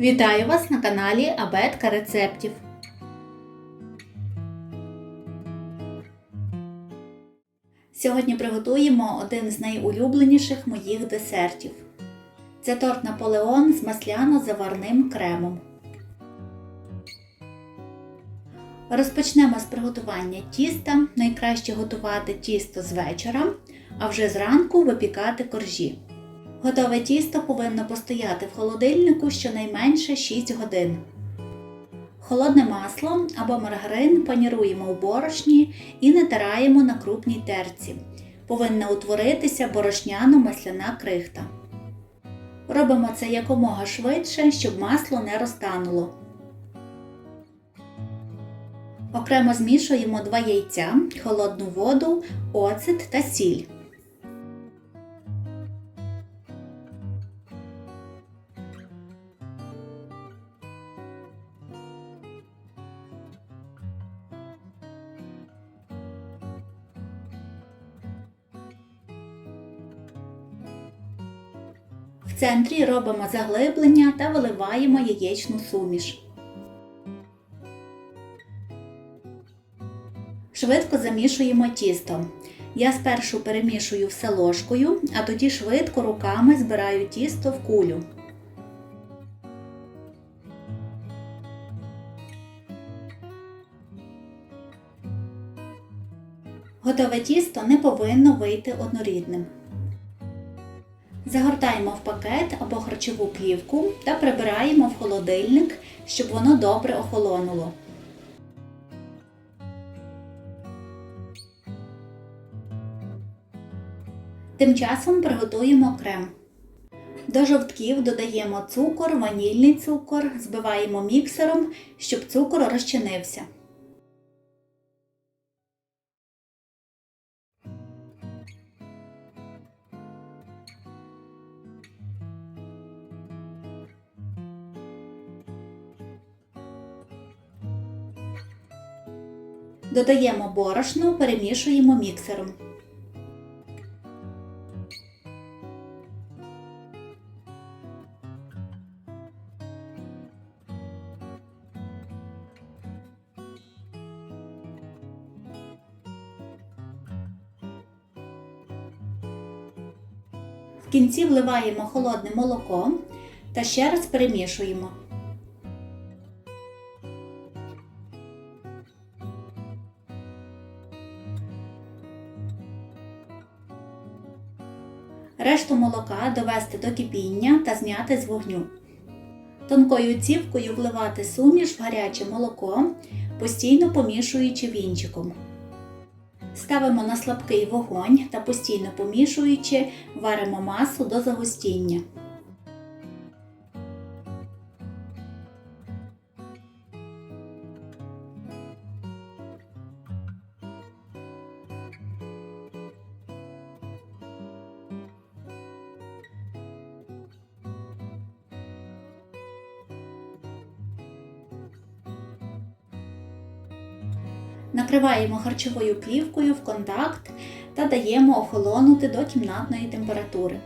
Вітаю вас на каналі Абетка рецептів. Сьогодні приготуємо один з найулюбленіших моїх десертів. Це торт Наполеон з масляно-заварним кремом. Розпочнемо з приготування тіста. Найкраще готувати тісто з вечора, а вже зранку випікати коржі. Готове тісто повинно постояти в холодильнику щонайменше 6 годин. Холодне масло або маргарин паніруємо у борошні і натираємо на крупній терці. Повинна утворитися борошняно-масляна крихта. Робимо це якомога швидше, щоб масло не розтануло. Окремо змішуємо 2 яйця, холодну воду, оцет та сіль. В центрі робимо заглиблення та виливаємо яєчну суміш. Швидко замішуємо тісто. Я спершу перемішую все ложкою, а тоді швидко руками збираю тісто в кулю. Готове тісто не повинно вийти однорідним. Загортаємо в пакет або харчову плівку та прибираємо в холодильник, щоб воно добре охолонуло. Тим часом приготуємо крем. До жовтків додаємо цукор, ванільний цукор, збиваємо міксером, щоб цукор розчинився. Додаємо борошно, перемішуємо міксером. В кінці вливаємо холодне молоко та ще раз перемішуємо. Решту молока довести до кипіння та зняти з вогню. Тонкою цівкою вливати суміш в гаряче молоко, постійно помішуючи вінчиком. Ставимо на слабкий вогонь та постійно помішуючи, варимо масу до загустіння. Накриваємо харчовою плівкою в контакт та даємо охолонути до кімнатної температури.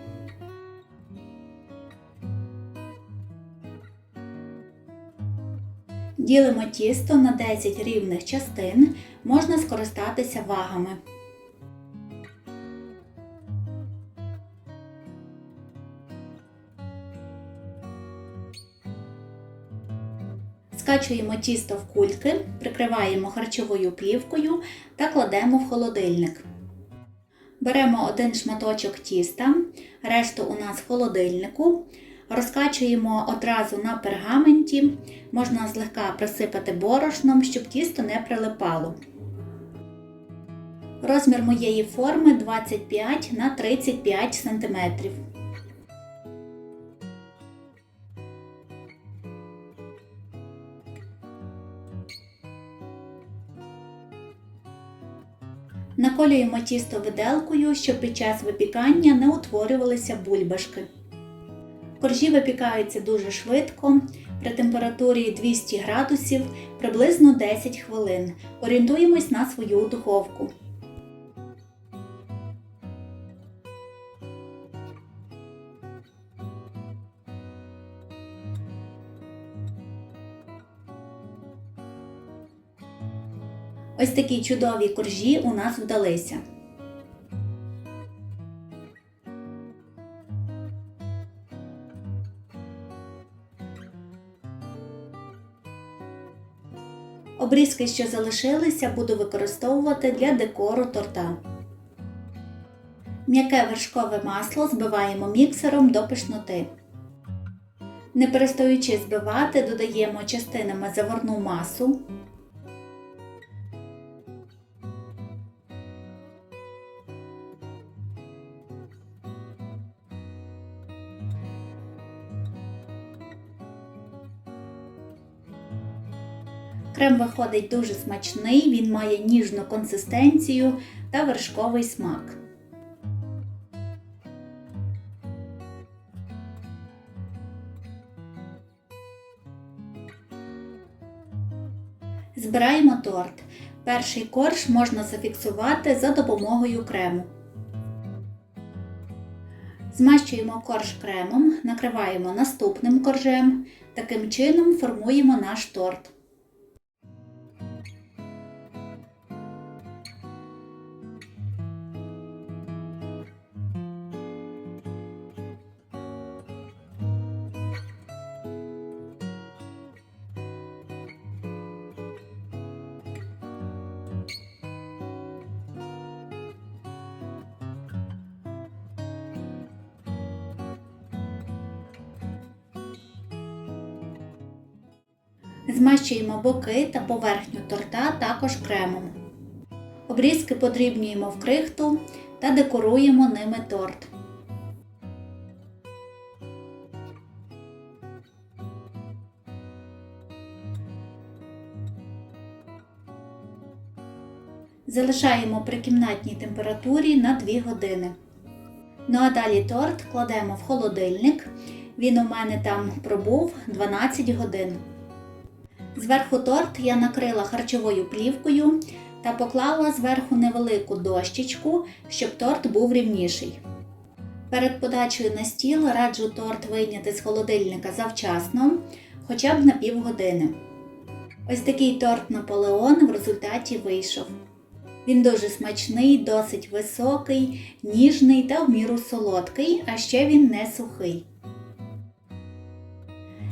Ділимо тісто на 10 рівних частин, можна скористатися вагами. Скачуємо тісто в кульки, прикриваємо харчовою плівкою та кладемо в холодильник. Беремо один шматочок тіста, решту у нас в холодильнику. Розкачуємо одразу на пергаменті, можна злегка присипати борошном, щоб тісто не прилипало. Розмір моєї форми 25 на 35 см. Наколюємо тісто виделкою, щоб під час випікання не утворювалися бульбашки. Коржі випікаються дуже швидко, при температурі 200 градусів приблизно 10 хвилин. Орієнтуємось на свою духовку. Ось такі чудові коржі у нас вдалися. Обрізки, що залишилися, буду використовувати для декору торта. М'яке вершкове масло збиваємо міксером до пишноти. Не перестаючи збивати, додаємо частинами заварну масу. Крем виходить дуже смачний, він має ніжну консистенцію та вершковий смак. Збираємо торт. Перший корж можна зафіксувати за допомогою крему. Змащуємо корж кремом, накриваємо наступним коржем. Таким чином формуємо наш торт. Змащуємо боки та поверхню торта також кремом. Обрізки подрібнюємо в крихту та декоруємо ними торт. Залишаємо при кімнатній температурі на 2 години. Ну а далі торт кладемо в холодильник. Він у мене там пробув 12 годин. Зверху торт я накрила харчовою плівкою та поклала зверху невелику дощечку, щоб торт був рівніший. Перед подачею на стіл раджу торт вийняти з холодильника завчасно, хоча б на півгодини. Ось такий торт Наполеон в результаті вийшов. Він дуже смачний, досить високий, ніжний та в міру солодкий, а ще він не сухий.